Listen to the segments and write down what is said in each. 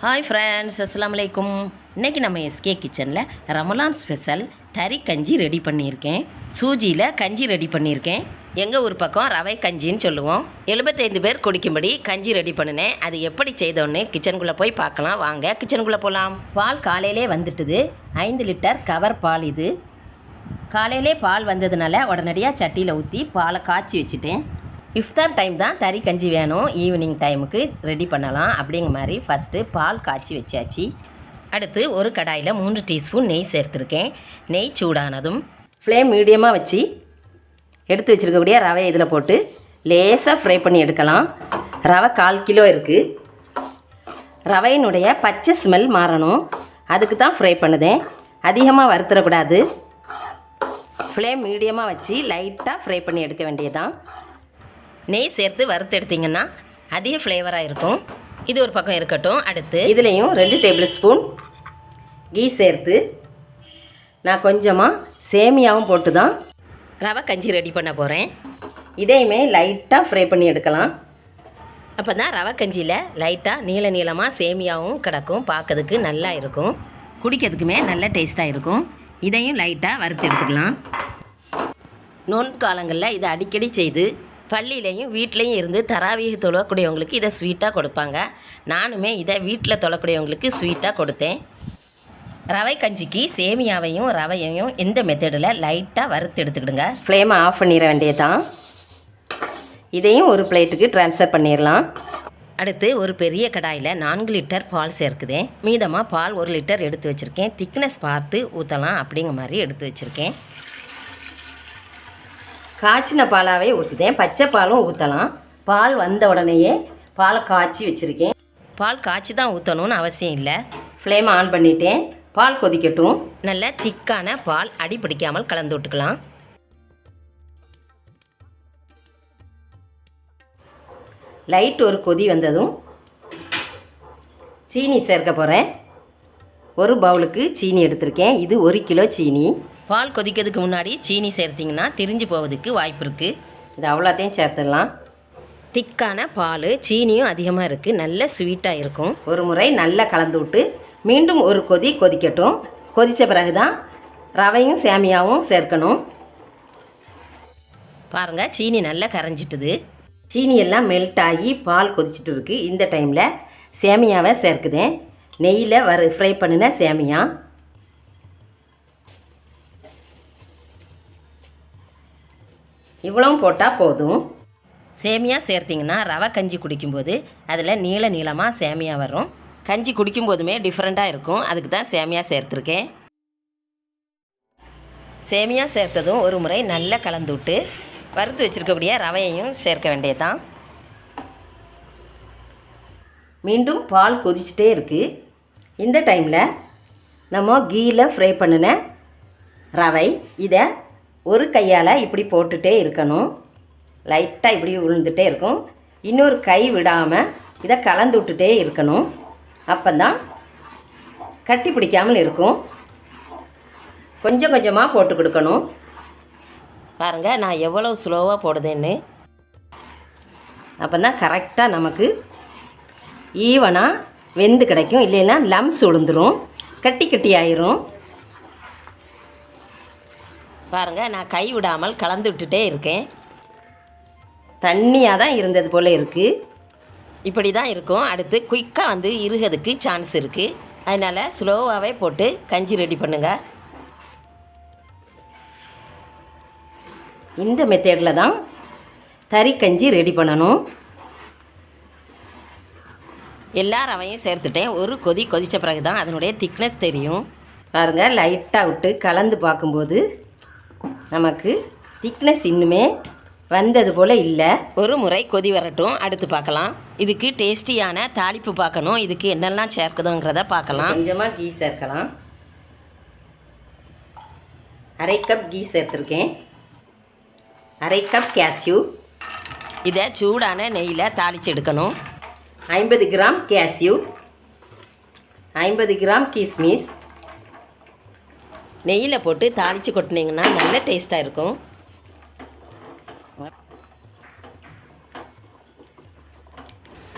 Hi friends அஸ்லாமலைக்கும் இன்றைக்கி நம்ம SK கிச்சனில் ரமலான் ஸ்பெஷல் தறி கஞ்சி ரெடி பண்ணியிருக்கேன். சூஜியில் கஞ்சி ரெடி பண்ணியிருக்கேன். எங்கள் ஊர் பக்கம் ரவை கஞ்சின்னு சொல்லுவோம். எழுபத்தைந்து பேர் குடிக்கும்படி கஞ்சி ரெடி பண்ணினேன். அது எப்படி செய்தோன்னு கிச்சனுக்குள்ளே போய் பார்க்கலாம். வாங்க கிச்சனுக்குள்ளே போகலாம் பால் காலையிலே வந்துட்டுது. ஐந்து லிட்டர் கவர் பால் இது. காலையிலே பால் வந்ததுனால உடனடியாக சட்டியில் ஊற்றி பாலை காய்ச்சி வச்சுட்டேன். இஃப்தார் டைம் தான் தறி கஞ்சி வேணும். ஈவினிங் டைமுக்கு ரெடி பண்ணலாம். அப்படிங்கிற மாதிரி ஃபஸ்ட்டு பால் காய்ச்சி வச்சாச்சு. அடுத்து ஒரு கடாயில் மூன்று டீஸ்பூன் நெய் சேர்த்துருக்கேன். நெய் சூடானதும் ஃப்ளேம் மீடியமாக வச்சு எடுத்து வச்சுருக்கக்கூடிய ரவையை இதில் போட்டு லேசாக ஃப்ரை பண்ணி எடுக்கலாம். ரவை கால் கிலோ இருக்குது ரவையினுடைய பச்சை ஸ்மெல் மாறணும். அதுக்கு தான் ஃப்ரை பண்ணுதேன். அதிகமாக வறுத்துடக்கூடாது ஃப்ளேம் மீடியமாக வச்சு லைட்டாக ஃப்ரை பண்ணி எடுக்க வேண்டியதான் நெய் சேர்த்து வறுத்து எடுத்திங்கன்னா அதிக ஃப்ளேவராக இருக்கும். இது ஒரு பக்கம் இருக்கட்டும். அடுத்து இதுலேயும் ரெண்டு டேபிள் ஸ்பூன் கீ சேர்த்து நான் கொஞ்சமாக சேமியாவும் போட்டு தான் ரவை கஞ்சி ரெடி பண்ண போகிறேன் இதையுமே லைட்டாக ஃப்ரை பண்ணி எடுக்கலாம். அப்போ தான் ரவை கஞ்சியில் லைட்டாக நீள நீளமாக சேமியாவும் கிடக்கும். பார்க்கறதுக்கு நல்லா இருக்கும். குடிக்கிறதுக்குமே நல்ல டேஸ்ட்டாக இருக்கும். இதையும் லைட்டாக வறுத்து எடுத்துக்கலாம். நோன்பு காலங்களில் இதை அடிக்கடி செய்து பள்ளியிலையும் வீட்லேயும் இருந்து தராவீக தொழக்கூடியவங்களுக்கு இதை ஸ்வீட்டாக கொடுப்பாங்க. நானுமே இதை வீட்டில் தொழக்கூடியவங்களுக்கு ஸ்வீட்டாக கொடுத்தேன். ரவை கஞ்சிக்கு சேமியாவையும் ரவையையும் இந்த மெத்தடில் லைட்டாக வறுத்து எடுத்துக்கிடுங்க. ஃப்ளேமை ஆஃப் பண்ணிட வேண்டியதான் இதையும் ஒரு பிளேட்டுக்கு ட்ரான்ஸ்ஃபர் பண்ணிடலாம். அடுத்து ஒரு பெரிய கடாயில் நான்கு லிட்டர் பால் சேர்க்குதேன். மீதமாக பால் ஒரு லிட்டர் எடுத்து வச்சுருக்கேன். திக்னஸ் பார்த்து ஊற்றலாம் அப்படிங்கிற மாதிரி எடுத்து வச்சுருக்கேன். காய்ச்சின பாலாவே ஊற்றுதேன் பச்சை பாலும் ஊற்றலாம் பால் வந்த உடனேயே பாலை காய்ச்சி வச்சுருக்கேன். பால் காய்ச்சி தான் ஊற்றணும்னு அவசியம் இல்லை. ஃப்ளேம் ஆன் பண்ணிட்டேன். பால் கொதிக்கட்டும். நல்ல திக்கான பால் அடி பிடிக்காமல் கலந்து விட்டுக்கலாம். லைட் ஒரு கொதி வந்ததும் சீனி சேர்க்க போகிறேன் ஒரு பவுலுக்கு சீனி எடுத்திருக்கேன். இது ஒரு கிலோ சீனி. பால் கொதிக்கிறதுக்கு முன்னாடி சீனி சேர்த்திங்கன்னா திரிஞ்சு போவதுக்கு வாய்ப்பு இருக்குது இது அவ்வளோத்தையும் சேர்த்துடலாம். திக்கான பால் சீனியும் அதிகமாக இருக்குது நல்ல ஸ்வீட்டாக இருக்கும். ஒரு முறை நல்லா கலந்து விட்டு மீண்டும் ஒரு கொதி கொதிக்கட்டும். கொதித்த பிறகு தான் ரவையும் சேமியாவும் சேர்க்கணும். பாருங்கள் சீனி நல்லா கரைஞ்சிட்டுது. சீனி எல்லாம் மெல்ட் ஆகி பால் கொதிச்சிட்டு இருக்குது இந்த டைமில் சேமியாவை சேர்க்குதேன். நெய்யில் வறு ஃப்ரை பண்ணின சேமியா. இவ்வளவும் போட்டால் போதும். சேமியா சேர்த்திங்கன்னா ரவை கஞ்சி குடிக்கும்போது அதில் நீள நீளமாக சேமியா வரும். கஞ்சி குடிக்கும்போதுமே டிஃப்ரெண்ட்டாக இருக்கும். அதுக்கு தான் சேமியா சேர்த்துருக்கேன். சேமியா சேர்த்ததும் ஒரு முறை நல்லா கலந்து விட்டு வறுத்து வச்சுருக்கக்கூடிய ரவையையும் சேர்க்க வேண்டியதுதான். மீண்டும் பால் கொதிச்சுட்டே இருக்குது இந்த டைமில் நம்ம கீயில் ஃப்ரை பண்ணின ரவை இதை ஒரு கையால் இப்படி போட்டுகிட்டே இருக்கணும். லைட்டாக இப்படி விழுந்துகிட்டே இருக்கும். இன்னொரு கை விடாமல் இதை கலந்து விட்டுட்டே இருக்கணும். அப்போந்தான் கட்டி பிடிக்காமல் இருக்கும். கொஞ்சம் கொஞ்சமாக போட்டு கொடுக்கணும். பாருங்கள் நான் எவ்வளோ ஸ்லோவாக போடுதேன்னு. அப்போ தான் கரெக்டாக நமக்கு ஈவனாக வெந்து கிடைக்கும். இல்லைன்னா லம்ஸ் விழுந்துடும் கட்டி கட்டி ஆயிரும். பாருங்கள் நான் கை விடாமல் கலந்து விட்டுட்டே இருக்கேன். தண்ணியாக தான் இருந்தது போல் இருக்குது இப்படி தான் இருக்கும். அடுத்து குயிக்காக வந்து இருகிறதுக்கு சான்ஸ் இருக்குது அதனால் ஸ்லோவாகவே போட்டு கஞ்சி ரெடி பண்ணுங்கள் இந்த மெத்தேடில் தான் தறி கஞ்சி ரெடி பண்ணணும். எல்லா ரவையும் சேர்த்துட்டேன். ஒரு கொதி கொதித்த பிறகு தான் அதனுடைய திக்னஸ் தெரியும். பாருங்கள் லைட்டாக விட்டு கலந்து பார்க்கும்போது நமக்கு திக்னஸ் இன்னுமே வந்தது போல் இல்லை. ஒரு முறை கொதி வரட்டும் அடுத்து பார்க்கலாம். இதுக்கு டேஸ்டியான தாளிப்பு பார்க்கணும். இதுக்கு என்னெல்லாம் சேர்க்குதுங்கிறத பார்க்கலாம். கொஞ்சமாக கீ சேர்க்கலாம். அரை கப் கீ சேர்த்துருக்கேன். அரை கப் கேஷ்யூ இதை சூடான நெய்யில் தாளித்து எடுக்கணும். ஐம்பது கிராம் கேஷ்யூ ஐம்பது கிராம் கிஸ்மிஸ். நெய்யில் போட்டு தாளித்து கொட்டினீங்கன்னா நல்ல டேஸ்ட்டாக இருக்கும்.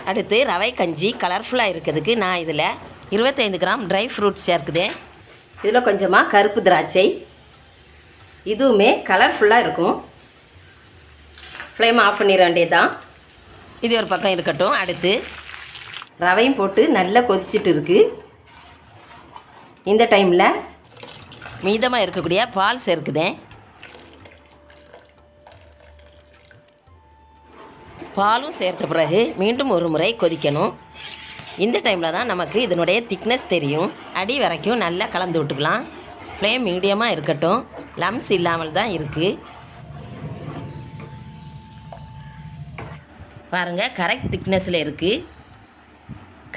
அடுத்து ரவை கஞ்சி கலர்ஃபுல்லாக இருக்கிறதுக்கு நான் இதில் இருபத்தைந்து கிராம் ட்ரை ஃப்ரூட்ஸ் சேர்க்குதேன் இதில் கொஞ்சமாக கருப்பு திராட்சை. இதுவுமே கலர்ஃபுல்லாக இருக்கும். ஃப்ளேம் ஆஃப் பண்ணிட வேண்டியதுதான். இது ஒரு பக்கம் இருக்கட்டும். அடுத்து ரவையும் போட்டு நல்லா கொதிச்சிட்டு இருக்குது இந்த டைமில் மீதமாக இருக்கக்கூடிய பால் சேர்க்குதேன் பாலும் சேர்த்த பிறகு மீண்டும் ஒரு முறை கொதிக்கணும். இந்த டைமில் தான் நமக்கு இதனுடைய திக்னஸ் தெரியும். அடி வரைக்கும் நல்லா கலந்து விட்டுக்கலாம். ஃப்ளேம் மீடியமாக இருக்கட்டும். லம்ஸ் இல்லாமல் தான் இருக்குது பாருங்கள் கரெக்ட் திக்னஸில் இருக்குது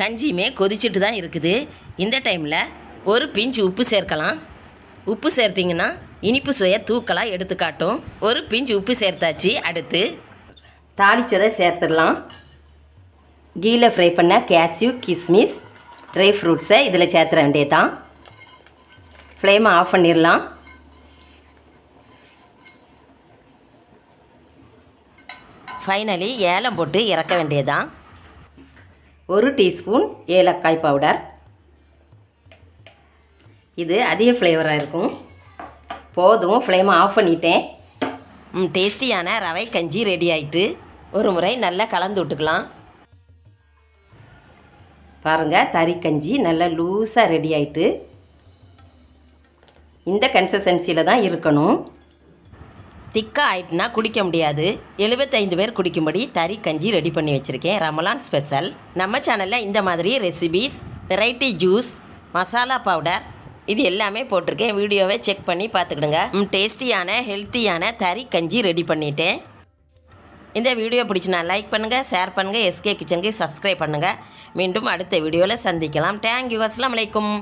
கஞ்சியுமே கொதிச்சிட்டு தான் இருக்குது. இந்த டைமில் ஒரு பிஞ்சு உப்பு சேர்க்கலாம். உப்பு சேர்த்திங்கன்னா இனிப்பு சுவையை தூக்கலாக எடுத்து காட்டும். ஒரு பிஞ்சு உப்பு சேர்த்தாச்சு அடுத்து தாளிச்சதை சேர்த்துடலாம். கீழே ஃப்ரை பண்ண கேஷ்யூ கிஸ்மிஸ் ட்ரை ஃப்ரூட்ஸை இதில் சேர்த்துற வேண்டியதான் ஃப்ளேமை ஆஃப் பண்ணிடலாம். ஃபைனலி ஏலம் போட்டு இறக்க வேண்டியதான் ஒரு டீஸ்பூன் ஏலக்காய் பவுடர் இது அதிக ஃப்ளேவராக இருக்கும். போதும் ஃப்ளேமை ஆஃப் பண்ணிட்டேன். டேஸ்டியான ரவை கஞ்சி ரெடி ஆயிட்டு ஒரு முறை நல்லா கலந்து விட்டுக்கலாம். பாருங்கள் தறி கஞ்சி நல்லா லூஸாக ரெடி ஆயிட்டு இந்த கன்சிஸ்டன்சியில் தான் இருக்கணும். திக்காக ஆயிட்டுனா குடிக்க முடியாது. எழுபத்தைந்து பேர் குடிக்கும்படி தறி கஞ்சி ரெடி பண்ணி வச்சுருக்கேன். ரமலான் ஸ்பெஷல் நம்ம சேனலில் இந்த மாதிரி recipes variety juice masala powder இது எல்லாமே போட்டிருக்கேன். வீடியோவை செக் பண்ணி பார்த்துக்கிடுங்க. டேஸ்டியான ஹெல்த்தியான தறி கஞ்சி ரெடி பண்ணிட்டேன். இந்த வீடியோ பிடிச்சினா லைக் பண்ணுங்கள் ஷேர் பண்ணுங்கள் எஸ்கே கிச்சனுக்கு சப்ஸ்கிரைப் பண்ணுங்கள் மீண்டும் அடுத்த வீடியோவில் சந்திக்கலாம். தேங்க்யூ அஸ்லாம் வலைக்கும்